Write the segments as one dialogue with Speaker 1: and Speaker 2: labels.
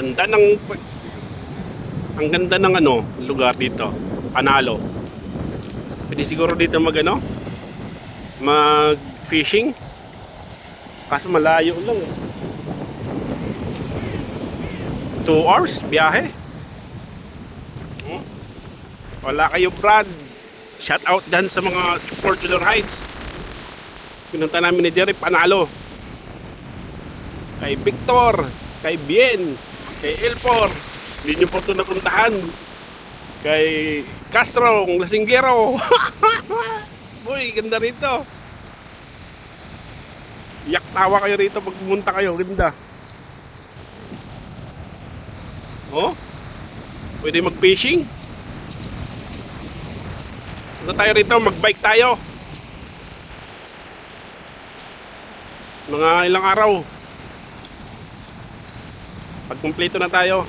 Speaker 1: Ganda ng ang ganda ng ano, lugar dito. Panalo. Pwede siguro dito mag ano, mag fishing. Kaso malayo lang eh. 2 hours biyahe. Hmm? Wala kayo Brad. Shout out dyan sa mga Fortuner Heights. Pinunta namin ni Jerry Panalo. Kay Victor, kay Bien, kay Elpor. Hindi nyo po ito napuntahan. Kay Castro, ang lasinggero. Boy, ganda rito. Iyak tawa kayo rito pag pumunta kayo. Ganda. Oh? Pwede mag-fishing? Punta tayo rito, mag-bike tayo. Mga ilang araw. Pag kumpleto na tayo.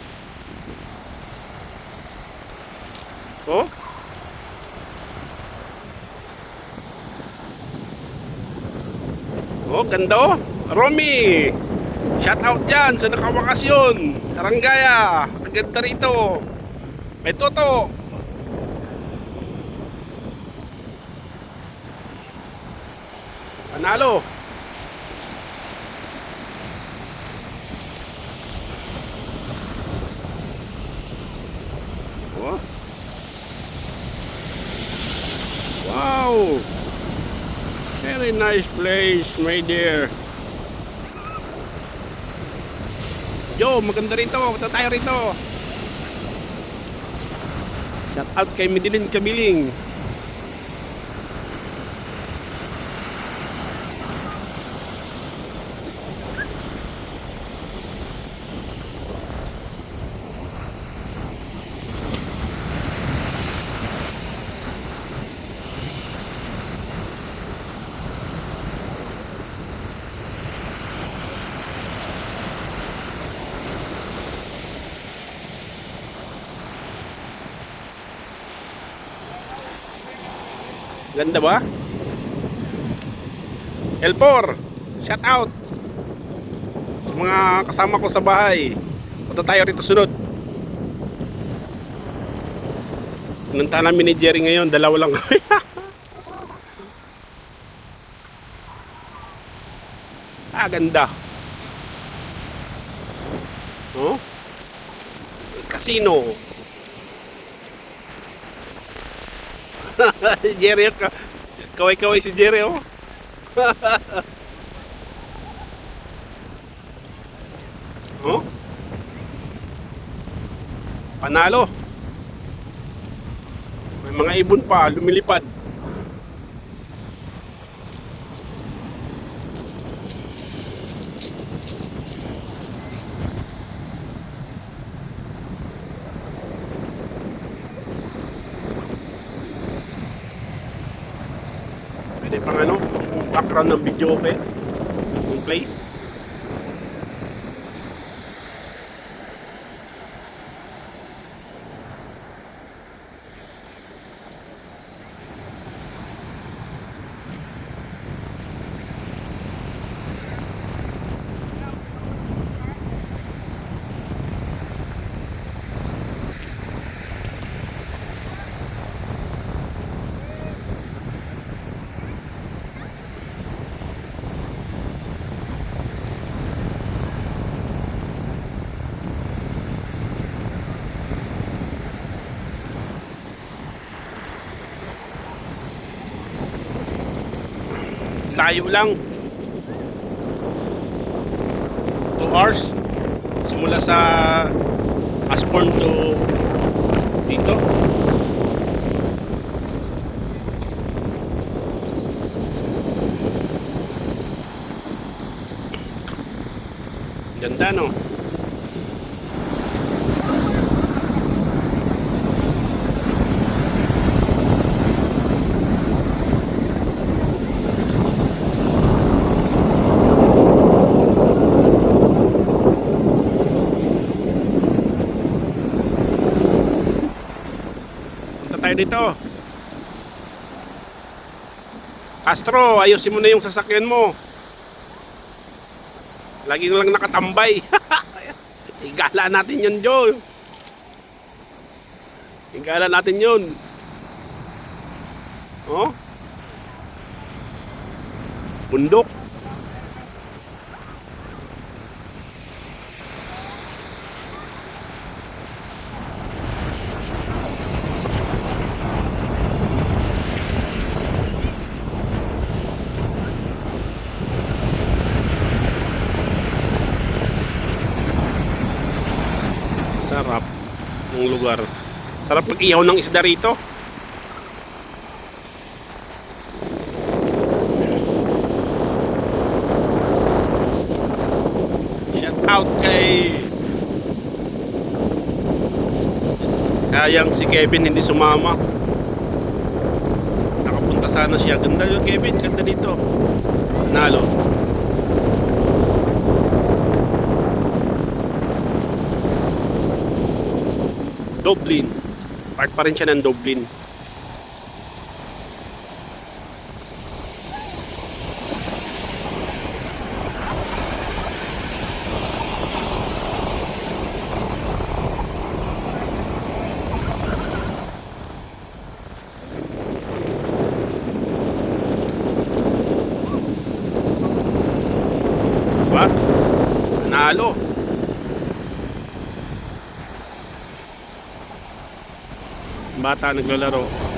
Speaker 1: Oh? Oh, ganda oh. Romy! Shout out dyan sa nakawakasyon. Sarangaya. Ang ganda rito. May toto. Panalo. Oh. Wow. Very nice place, my dear. Yo, maganda rito. Punta tayo rito. Shout out kay Medellin Kabiling. Ganda ba? Elpor, shout out sa mga kasama ko sa bahay. Punta tayo rito sunod. Pinunta namin ni Jerry ngayon, dalawa lang kami. ah, ganda. Oh? Casino. si Jerry, ka- kaway-kaway si Jerry, oh. oh? Panalo. May mga ibon pa, lumilipad. Pwede pang ano, background ng video okay? Yung place. Layo lang. 2 hours. Simula sa Asborn to dito. Ganda no? Punta tayo dito. Castro, ayusin mo na yung sasakyan mo. Lagi lang nakatambay. Igala natin yun, Joe. Igala natin yun. Oh? Bundok. Sarap ng lugar. Sarap mag-ihaw ng isda rito. Shout out kay Kayang si Kevin hindi sumama. Nakapunta sana siya. Ganda yun Kevin, ganda dito. Nalo. Dublin. Part pa rin siya ng Dublin. Diba? Nalo. Bata naglalaro.